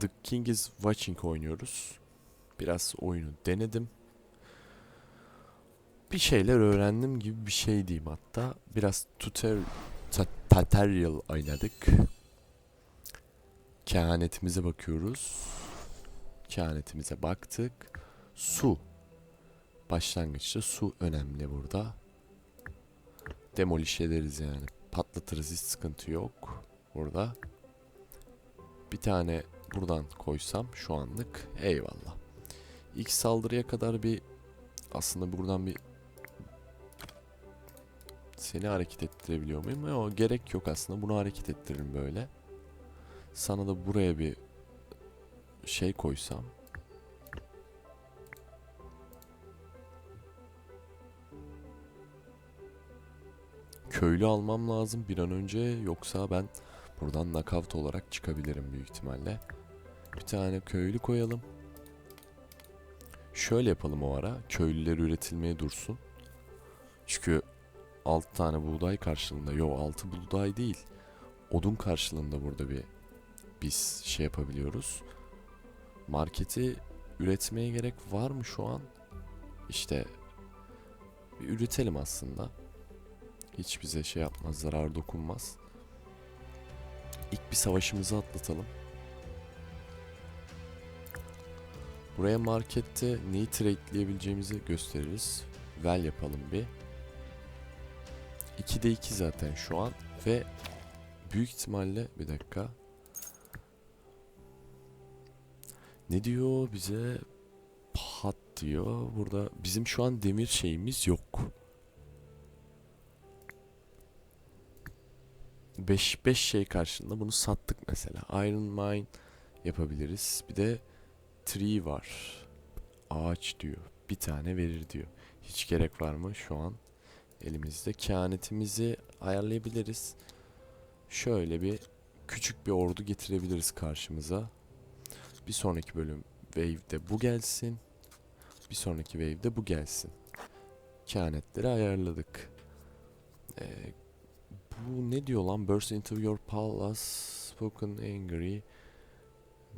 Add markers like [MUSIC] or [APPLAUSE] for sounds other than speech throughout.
The King is Watching oynuyoruz. Biraz oyunu denedim. Bir şeyler öğrendim gibi bir şey diyeyim hatta. Biraz tutor tutorial oynadık. Kehanetimize bakıyoruz. Kehanetimize baktık. Su. Başlangıçta su önemli burada. Demolish ederiz yani. Patlatırız hiç sıkıntı yok. Burada. Bir tane buradan koysam şu anlık eyvallah. İlk saldırıya kadar bir aslında buradan bir seni hareket ettirebiliyor muyum? Yok gerek yok aslında bunu hareket ettiririm böyle. Sana da buraya bir şey koysam. Köylü almam lazım bir an önce yoksa ben buradan knockout olarak çıkabilirim büyük ihtimalle. Bir tane köylü koyalım. Şöyle yapalım o ara. Köylüler üretilmeye dursun. Çünkü 6 tane buğday karşılığında. Yo 6 buğday değil. Odun karşılığında burada bir biz şey yapabiliyoruz. Marketi üretmeye gerek var mı şu an? İşte bir üretelim aslında. Hiç bize şey yapmaz, zarar dokunmaz. İlk bir savaşımızı atlatalım. Buraya markette neyi tradeleyebileceğimizi gösteririz. Vel yapalım bir. 2'de 2 zaten şu an ve büyük ihtimalle bir dakika. Ne diyor bize? Pat diyor. Burada bizim şu an demir şeyimiz yok. 5 5 şey karşılığında bunu sattık mesela. Iron Mine yapabiliriz. Bir de tree var. Ağaç diyor. Bir tane verir diyor. Hiç gerek var mı şu an elimizde? Kehanetimizi ayarlayabiliriz. Şöyle bir küçük bir ordu getirebiliriz karşımıza. Bir sonraki bölüm wave'de bu gelsin. Bir sonraki wave'de bu gelsin. Kehanetleri ayarladık. Ee, bu ne diyor lan? Burst into your palace, spoken angry.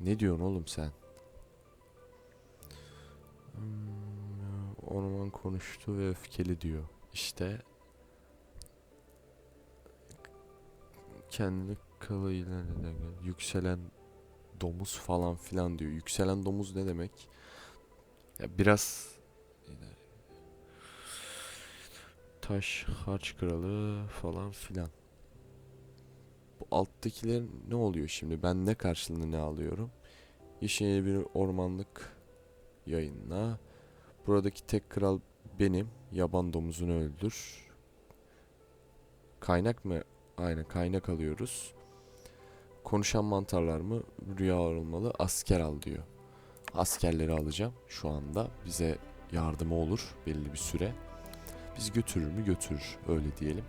Ne diyorsun oğlum sen? Hmm, orman konuştu ve öfkeli diyor. İşte kendini kılıyla yükselen domuz falan filan diyor. Yükselen domuz ne demek? Ya biraz taş harç kralı falan filan. Bu alttakiler ne oluyor şimdi? Ben ne karşılığında ne alıyorum? Yeşil bir ormanlık yayınla. Buradaki tek kral benim. Yaban domuzunu öldür. Kaynak mı? Aynen kaynak alıyoruz. Konuşan mantarlar mı? Rüya olmalı. Asker al diyor. Askerleri alacağım şu anda. Bize yardımı olur belli bir süre. Biz götürür mü? Götürür. Öyle diyelim.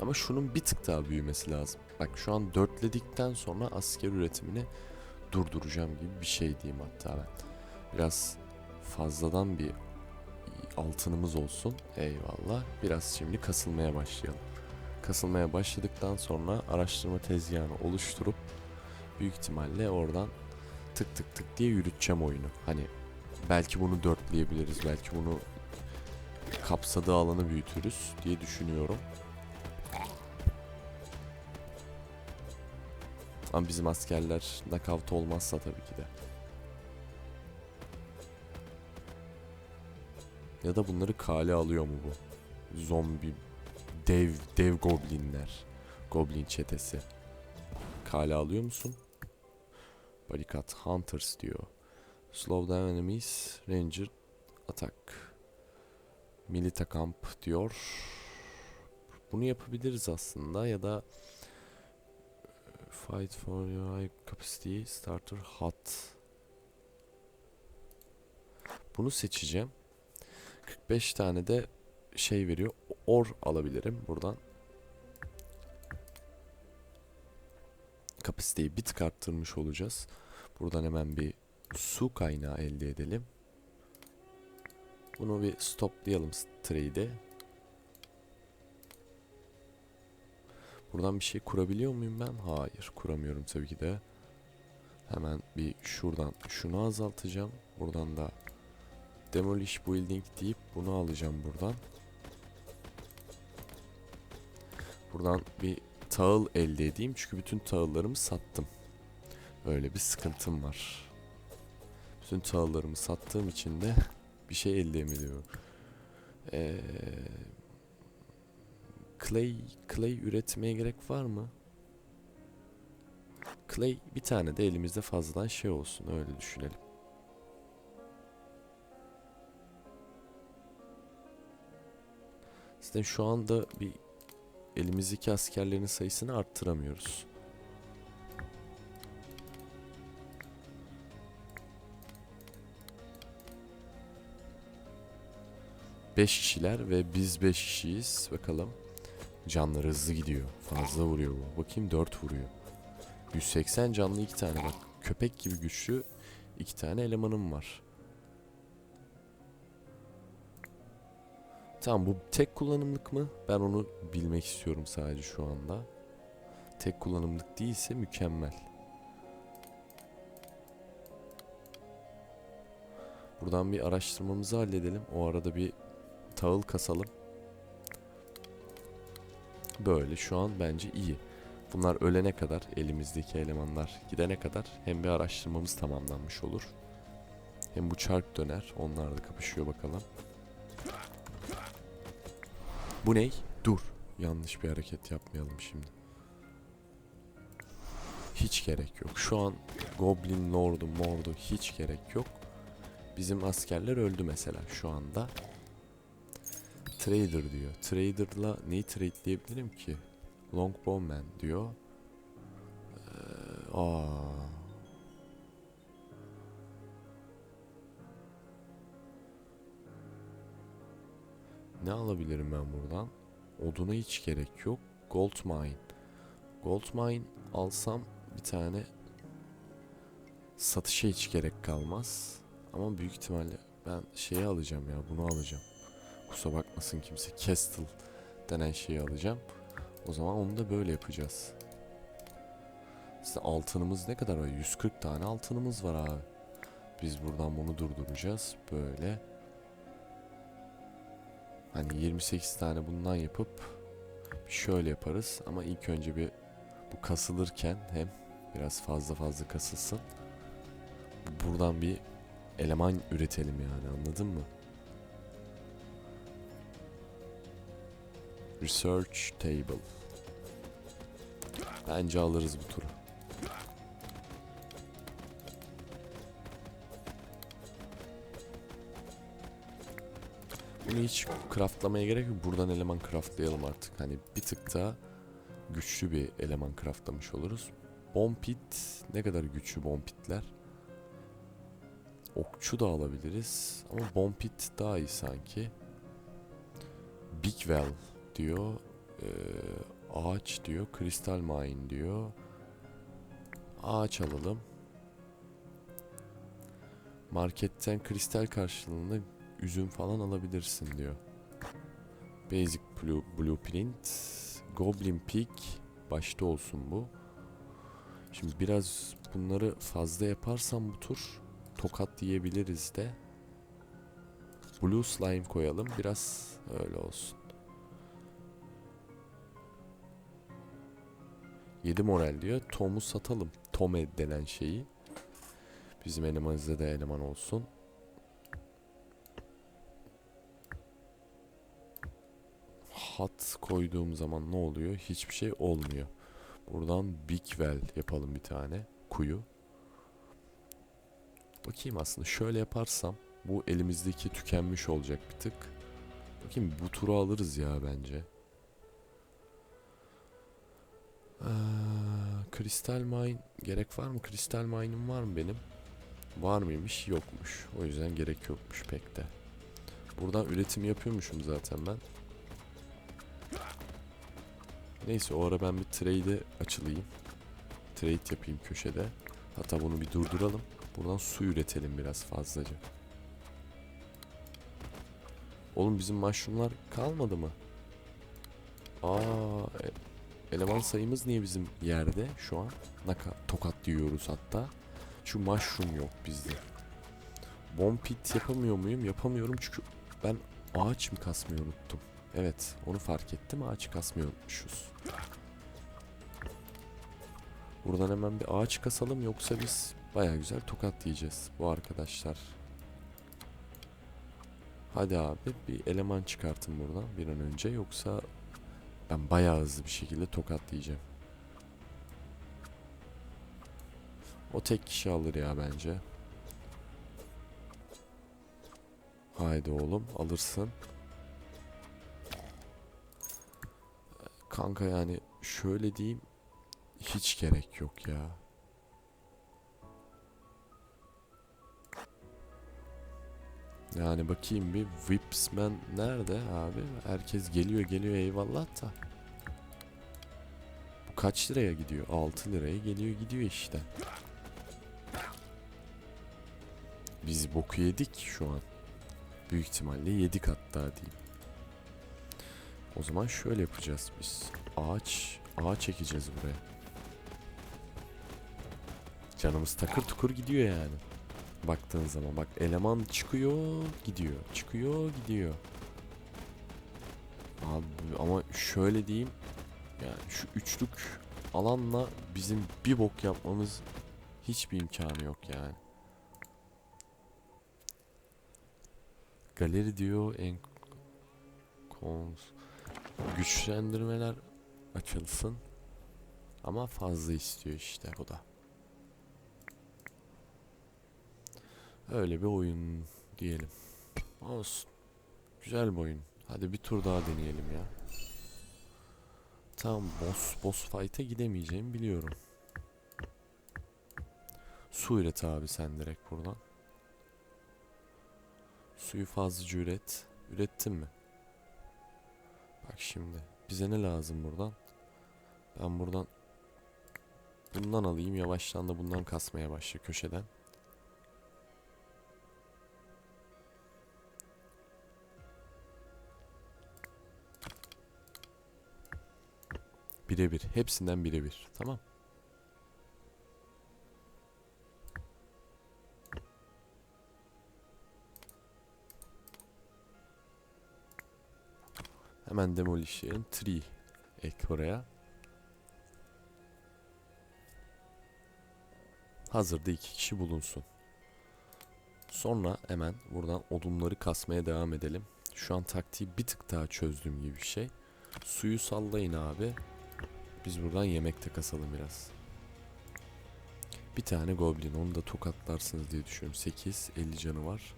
Ama şunun bir tık daha büyümesi lazım. Bak şu an dörtledikten sonra asker üretimini durduracağım gibi bir şey diyeyim hatta ben. Biraz fazladan bir altınımız olsun. Eyvallah. Biraz şimdi kasılmaya başlayalım. Kasılmaya başladıktan sonra araştırma tezgahını oluşturup büyük ihtimalle oradan tık tık tık diye yürüteceğim oyunu. Hani belki bunu dörtleyebiliriz. Belki bunu kapsadığı alanı büyütürüz diye düşünüyorum. Ama bizim askerler knockout olmazsa tabii ki de. Ya da bunları kale alıyor mu bu? Zombi, dev, dev goblinler. Goblin çetesi. Kale alıyor musun? Barikat Hunters diyor. Slow down enemies, Ranger attack. Milita Camp diyor. Bunu yapabiliriz aslında ya da Fight for your high capacity starter hot. Bunu seçeceğim. 45 tane de şey veriyor. Or alabilirim buradan. Kapasiteyi bir tık arttırmış olacağız. Buradan hemen bir su kaynağı elde edelim. Bunu bir stoplayalım trade'i. Buradan bir şey kurabiliyor muyum ben? Hayır kuramıyorum tabii ki de. Hemen bir şuradan şunu azaltacağım. Buradan da demolish building deyip bunu alacağım buradan. Buradan bir tahıl elde edeyim çünkü bütün tahıllarımı sattım. Öyle bir sıkıntım var. Bütün tahıllarımı sattığım için de bir şey elde edemiyorum. Ee, clay, clay üretmeye gerek var mı? Clay bir tane de elimizde fazladan şey olsun öyle düşünelim. Zaten şu anda bir elimizdeki askerlerin sayısını arttıramıyoruz. Beş kişiler ve biz beş kişiyiz. Bakalım. Canları hızlı gidiyor. Fazla vuruyor bu. Bakayım 4 vuruyor. 180 canlı iki tane bak. Köpek gibi güçlü iki tane elemanım var. Tamam bu tek kullanımlık mı? Ben onu bilmek istiyorum sadece şu anda. Tek kullanımlık değilse mükemmel. Buradan bir araştırmamızı halledelim. O arada bir tahıl kasalım. Böyle şu an bence iyi. Bunlar ölene kadar elimizdeki elemanlar gidene kadar hem bir araştırmamız tamamlanmış olur. Hem bu çark döner. Onlar da kapışıyor bakalım. Bu ney? Dur. Yanlış bir hareket yapmayalım şimdi. Hiç gerek yok. Şu an Goblin Lord'u mordu hiç gerek yok. Bizim askerler öldü mesela şu anda. Trader diyor. Trader'la neyi trade'leyebilirim ki? Longbowman diyor. Ee, aa. Ne alabilirim ben buradan? Oduna hiç gerek yok. Gold mine. Gold mine alsam bir tane satışa hiç gerek kalmaz. Ama büyük ihtimalle ben şeyi alacağım ya bunu alacağım. Kusura bakmasın kimse. Castle denen şeyi alacağım. O zaman onu da böyle yapacağız. İşte altınımız ne kadar var? 140 tane altınımız var abi. Biz buradan bunu durduracağız. Böyle. Hani 28 tane bundan yapıp şöyle yaparız. Ama ilk önce bir bu kasılırken hem biraz fazla fazla kasılsın. Buradan bir eleman üretelim yani anladın mı? Research table. Bence alırız bu turu. Bunu hiç craftlamaya gerek yok. Buradan eleman craftlayalım artık. Hani bir tık daha güçlü bir eleman craftlamış oluruz. Bombit ne kadar güçlü bombitler. Okçu da alabiliriz. Ama bombit daha iyi sanki. Big Well diyor. Ee, ağaç diyor. Kristal mine diyor. Ağaç alalım. Marketten kristal karşılığında üzüm falan alabilirsin diyor. Basic blue, Blueprint. Goblin Peak. Başta olsun bu. Şimdi biraz bunları fazla yaparsam bu tur tokat diyebiliriz de. Blue Slime koyalım. Biraz öyle olsun. 7 moral diyor. Tom'u satalım. Tome denen şeyi. Bizim elemanımızda da eleman olsun. Hat koyduğum zaman ne oluyor? Hiçbir şey olmuyor. Buradan Big Well yapalım bir tane. Kuyu. Bakayım aslında şöyle yaparsam bu elimizdeki tükenmiş olacak bir tık. Bakayım bu turu alırız ya bence. Ee, kristal mine gerek var mı? Kristal mine'im var mı benim? Var mıymış? Yokmuş. O yüzden gerek yokmuş pek de. Buradan üretim yapıyormuşum zaten ben. Neyse o ara ben bir trade'e açılayım. Trade yapayım köşede. Hatta bunu bir durduralım. Buradan su üretelim biraz fazlaca. Oğlum bizim mushroomlar kalmadı mı? Aa, e- eleman sayımız niye bizim yerde şu an? Naka tokat diyoruz hatta. Şu mushroom yok bizde. Bomb pit yapamıyor muyum? Yapamıyorum çünkü ben ağaç mı kasmayı unuttum. Evet, onu fark ettim. Ağaç kasmayı unutmuşuz. Buradan hemen bir ağaç kasalım yoksa biz baya güzel tokat yiyeceğiz bu arkadaşlar. Hadi abi bir eleman çıkartın buradan bir an önce yoksa ben bayağı hızlı bir şekilde tokat yiyeceğim. O tek kişi alır ya bence. Haydi oğlum alırsın. Kanka yani şöyle diyeyim hiç gerek yok ya. Yani bakayım bir Whipsman nerede abi? Herkes geliyor geliyor eyvallah da. Bu kaç liraya gidiyor? 6 liraya geliyor gidiyor işte. Biz boku yedik şu an. Büyük ihtimalle yedik hatta diyeyim. O zaman şöyle yapacağız biz. Ağaç, ağaç ekeceğiz buraya. Canımız takır tukur gidiyor yani. Baktığın zaman bak eleman çıkıyor gidiyor. Çıkıyor gidiyor. Abi ama şöyle diyeyim. Yani şu üçlük alanla bizim bir bok yapmamız hiçbir imkanı yok yani. Galeri diyor en kons güçlendirmeler açılsın. Ama fazla istiyor işte bu da. Öyle bir oyun diyelim. Olsun. Güzel bir oyun. Hadi bir tur daha deneyelim ya. Tamam boss boss fight'a gidemeyeceğimi biliyorum. Su üret abi sen direkt buradan. Suyu fazlaca üret. Ürettin mi? Bak şimdi. Bize ne lazım buradan? Ben buradan bundan alayım. Yavaştan da bundan kasmaya başla köşeden. Birebir. Hepsinden birebir. Tamam. Hemen demolition tree ek oraya. Hazırda iki kişi bulunsun. Sonra hemen buradan odunları kasmaya devam edelim. Şu an taktiği bir tık daha çözdüğüm gibi bir şey. Suyu sallayın abi. Biz buradan yemek de kasalım biraz. Bir tane goblin onu da tokatlarsınız diye düşünüyorum. 8 50 canı var.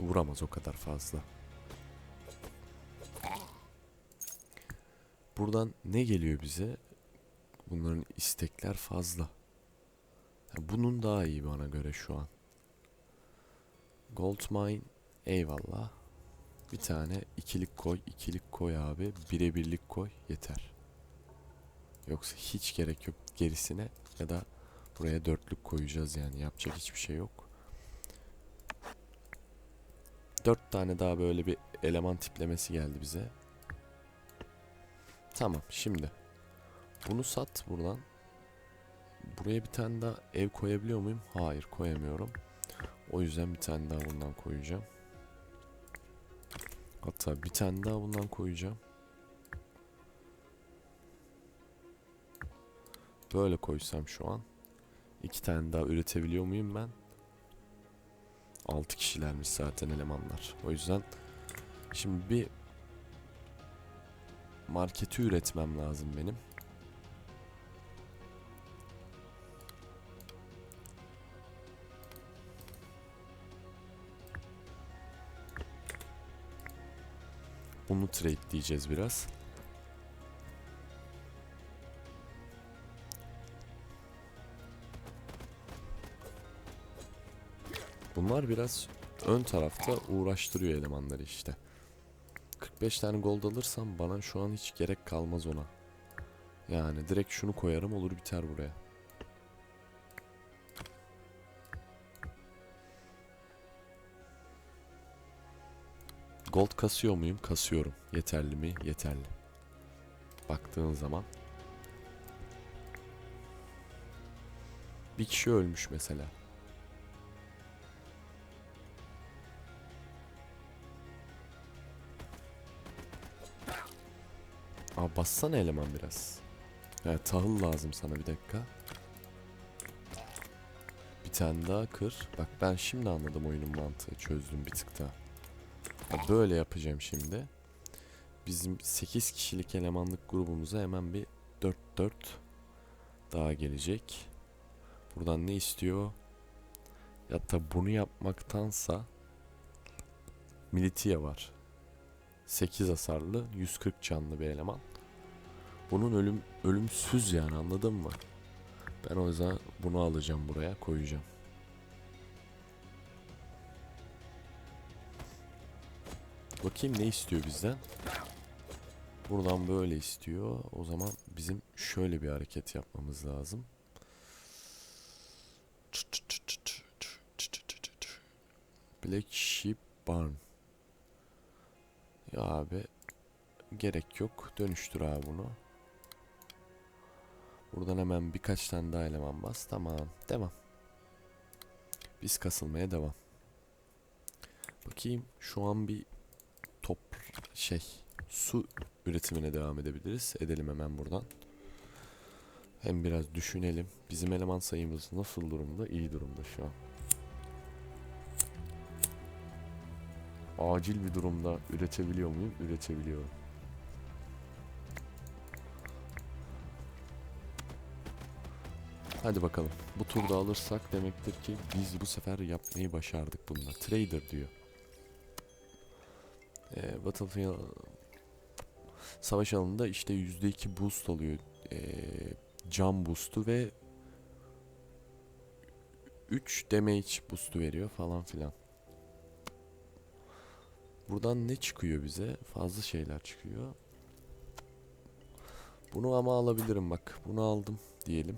Vuramaz o kadar fazla. Buradan ne geliyor bize? Bunların istekler fazla. Bunun daha iyi bana göre şu an. Gold mine eyvallah. Bir tane ikilik koy, ikilik koy abi. Birebirlik koy yeter. Yoksa hiç gerek yok gerisine ya da buraya dörtlük koyacağız yani yapacak hiçbir şey yok. Dört tane daha böyle bir eleman tiplemesi geldi bize. Tamam şimdi. Bunu sat buradan. Buraya bir tane daha ev koyabiliyor muyum? Hayır koyamıyorum. O yüzden bir tane daha bundan koyacağım. Hatta bir tane daha bundan koyacağım. Böyle koysam şu an. iki tane daha üretebiliyor muyum ben? 6 kişilermiş zaten elemanlar. O yüzden şimdi bir marketi üretmem lazım benim. Bunu trade diyeceğiz biraz. Bunlar biraz ön tarafta uğraştırıyor elemanları işte. 45 tane gold alırsam bana şu an hiç gerek kalmaz ona. Yani direkt şunu koyarım olur biter buraya. Gold kasıyor muyum? Kasıyorum. Yeterli mi? Yeterli. Baktığın zaman. Bir kişi ölmüş mesela. Bassana eleman biraz. Ya tahıl lazım sana bir dakika. Bir tane daha kır. Bak ben şimdi anladım oyunun mantığı. Çözdüm bir tık daha. Ha, böyle yapacağım şimdi. Bizim 8 kişilik elemanlık grubumuza hemen bir 4-4 daha gelecek. Buradan ne istiyor? Ya da bunu yapmaktansa Militia var. 8 hasarlı, 140 canlı bir eleman. Bunun ölüm ölümsüz yani anladın mı? Ben o yüzden bunu alacağım buraya koyacağım. Bakayım ne istiyor bizden? Buradan böyle istiyor. O zaman bizim şöyle bir hareket yapmamız lazım. Black Sheep Barn. Ya abi gerek yok. Dönüştür abi bunu. Buradan hemen birkaç tane daha eleman bas. Tamam. Devam. Biz kasılmaya devam. Bakayım şu an bir top şey su üretimine devam edebiliriz. Edelim hemen buradan. Hem biraz düşünelim. Bizim eleman sayımız nasıl durumda? İyi durumda şu an. Acil bir durumda üretebiliyor muyum? Üretebiliyorum. Hadi bakalım. Bu turda alırsak demektir ki biz bu sefer yapmayı başardık bununla. Trader diyor. Ee, Battlefield savaş alanında işte %2 boost oluyor. Ee, cam boost'u ve 3 damage boost'u veriyor falan filan. Buradan ne çıkıyor bize? Fazla şeyler çıkıyor. Bunu ama alabilirim bak. Bunu aldım diyelim.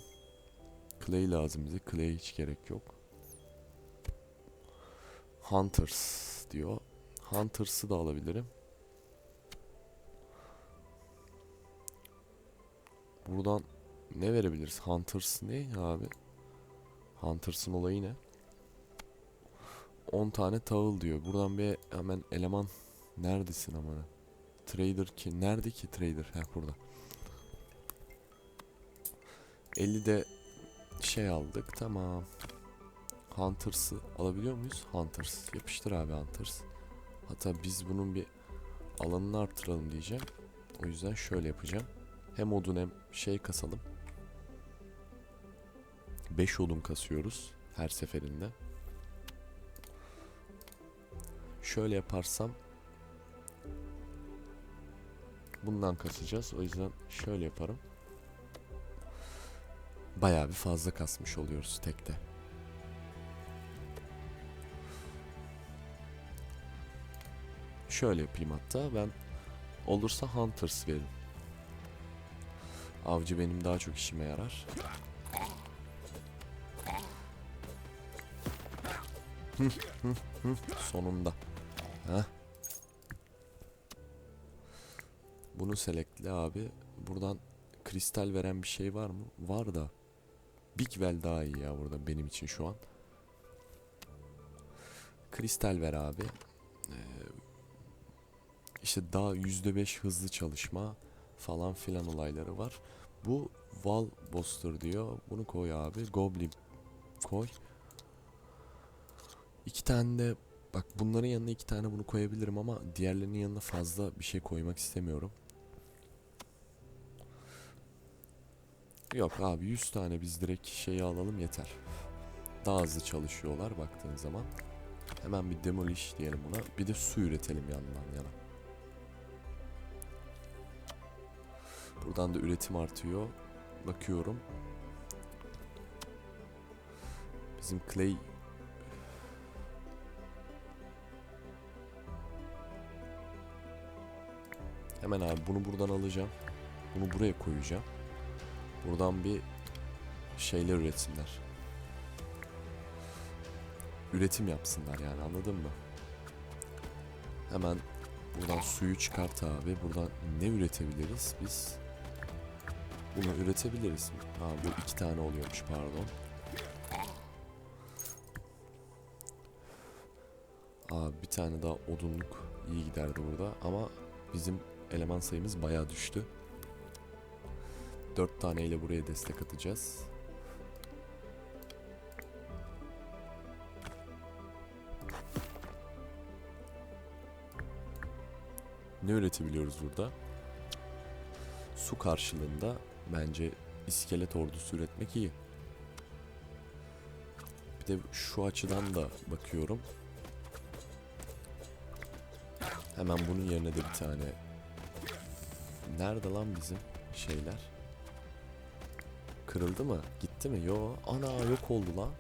Clay lazım bize. Clay hiç gerek yok. Hunters diyor. Hunters'ı da alabilirim. Buradan ne verebiliriz? Hunters ne abi? Hunters'ın olayı ne? 10 tane tavıl diyor. Buradan bir hemen eleman neredesin amına? Trader ki nerede ki trader? Ha burada. 50 de şey aldık. Tamam. Hunters'ı alabiliyor muyuz? Hunters. Yapıştır abi Hunters. Hatta biz bunun bir alanını artıralım diyeceğim. O yüzden şöyle yapacağım. Hem odun hem şey kasalım. 5 odun kasıyoruz her seferinde. Şöyle yaparsam bundan kasacağız. O yüzden şöyle yaparım. Bayağı bir fazla kasmış oluyoruz tekte. Şöyle yapayım hatta ben olursa Hunters veririm. Avcı benim daha çok işime yarar. [LAUGHS] Sonunda. Heh. Bunu selectle abi. Buradan kristal veren bir şey var mı? Var da. Big Well daha iyi ya burada benim için şu an. Kristal ver abi. Ee, işte daha %5 hızlı çalışma falan filan olayları var. Bu Wall Booster diyor. Bunu koy abi. Goblin koy. İki tane de bak bunların yanına iki tane bunu koyabilirim ama diğerlerinin yanına fazla bir şey koymak istemiyorum. Yok abi 100 tane biz direkt şeyi alalım yeter. Daha hızlı çalışıyorlar baktığın zaman. Hemen bir demolish diyelim buna. Bir de su üretelim yandan yana. Buradan da üretim artıyor. Bakıyorum. Bizim clay Hemen abi bunu buradan alacağım. Bunu buraya koyacağım. Buradan bir şeyler üretsinler. Üretim yapsınlar yani anladın mı? Hemen Buradan suyu çıkart abi. Buradan ne üretebiliriz biz? Bunu üretebiliriz mi? Ha bu iki tane oluyormuş pardon. Abi bir tane daha odunluk iyi giderdi burada ama bizim eleman sayımız bayağı düştü. Dört taneyle buraya destek atacağız. Ne üretebiliyoruz burada? Su karşılığında bence iskelet ordusu üretmek iyi. Bir de şu açıdan da bakıyorum. Hemen bunun yerine de bir tane. Nerede lan bizim şeyler? Kırıldı mı? Gitti mi? Yo. Ana yok oldu lan.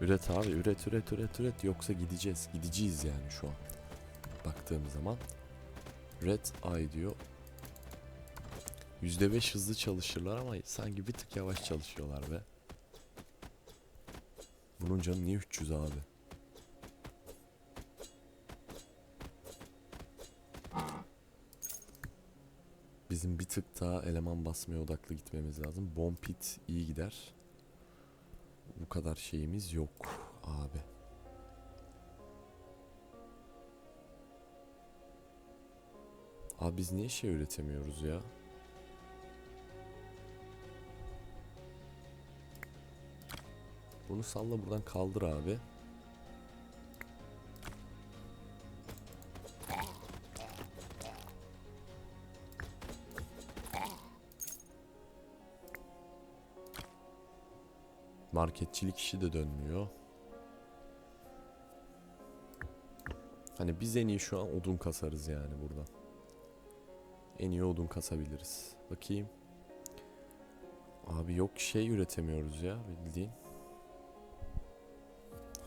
Üret abi üret üret üret üret yoksa gideceğiz. Gideceğiz yani şu an. Baktığım zaman. Red Eye diyor. %5 hızlı çalışırlar ama sanki bir tık yavaş çalışıyorlar be. Bunun canı niye 300 abi? Bizim bir tık daha eleman basmaya odaklı gitmemiz lazım. Bomb pit iyi gider. Bu kadar şeyimiz yok abi. Abi biz niye şey üretemiyoruz ya? Bunu salla buradan kaldır abi. Marketçilik işi de dönmüyor. Hani biz en iyi şu an odun kasarız yani burada. En iyi odun kasabiliriz. Bakayım. Abi yok şey üretemiyoruz ya bildiğin.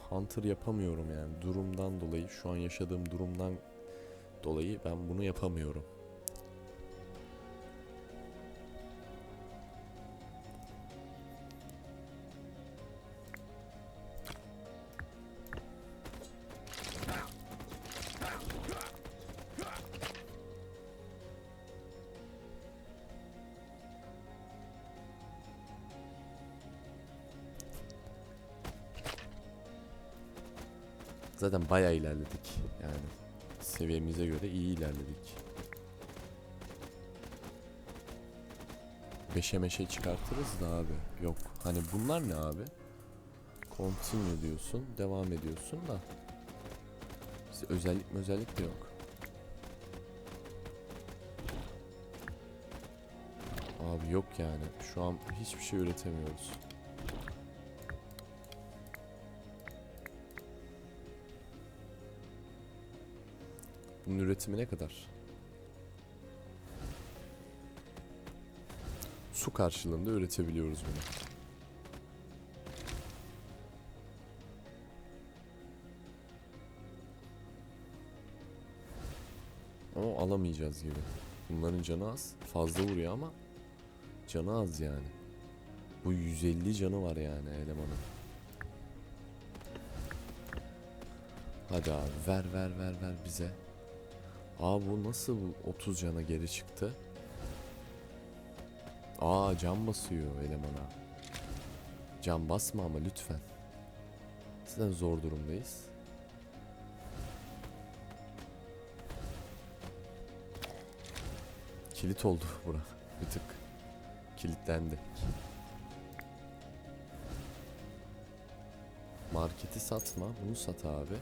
Hunter yapamıyorum yani durumdan dolayı şu an yaşadığım durumdan dolayı ben bunu yapamıyorum. Zaten bayağı ilerledik yani seviyemize göre iyi ilerledik. Beşe meşe çıkartırız da abi. Yok. Hani bunlar ne abi? Continue diyorsun. Devam ediyorsun da. Bize özellik mi özellik de yok. Abi yok yani. Şu an hiçbir şey üretemiyoruz. Bunun üretimi ne kadar? Su karşılığında üretebiliyoruz bunu. Ama alamayacağız gibi. Bunların canı az. Fazla vuruyor ama canı az yani. Bu 150 canı var yani elemanın. Hadi abi ver ver ver ver bize. Aa bu nasıl bu 30 cana geri çıktı? Aa can basıyor elemana. Can basma ama lütfen. Zaten zor durumdayız. Kilit oldu [LAUGHS] bura. Bir tık. Kilitlendi. Marketi satma. Bunu sat abi.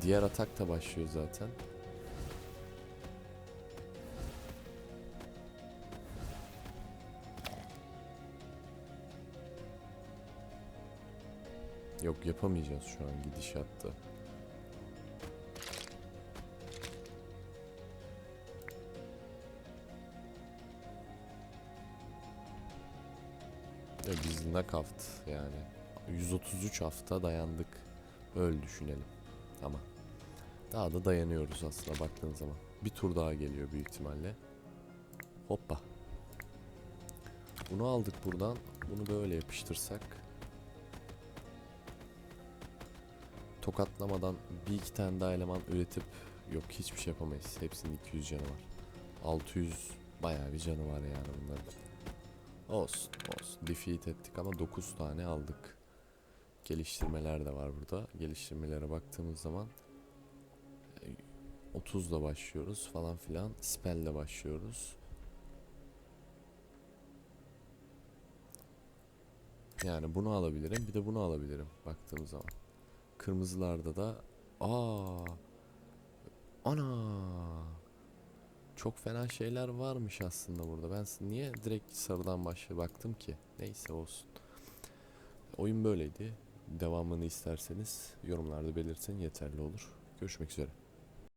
Diğer atak da başlıyor zaten. Yok yapamayacağız şu an gidişatta. Ya biz knockout yani. 133 hafta dayandık. Öyle düşünelim. Ama daha da dayanıyoruz aslında baktığın zaman. Bir tur daha geliyor büyük ihtimalle. Hoppa. Bunu aldık buradan. Bunu böyle yapıştırsak. Tokatlamadan bir iki tane daha eleman üretip yok hiçbir şey yapamayız. Hepsinin 200 canı var. 600 bayağı bir canı var yani bunların. Olsun olsun. Defeat ettik ama 9 tane aldık. Geliştirmeler de var burada. Geliştirmelere baktığımız zaman 30 ile başlıyoruz falan filan. Spell ile başlıyoruz. Yani bunu alabilirim. Bir de bunu alabilirim baktığım zaman. Kırmızılarda da aa ana çok fena şeyler varmış aslında burada. Ben niye direkt sarıdan başa baktım ki? Neyse olsun. Oyun böyleydi. Devamını isterseniz yorumlarda belirtin yeterli olur. Görüşmek üzere.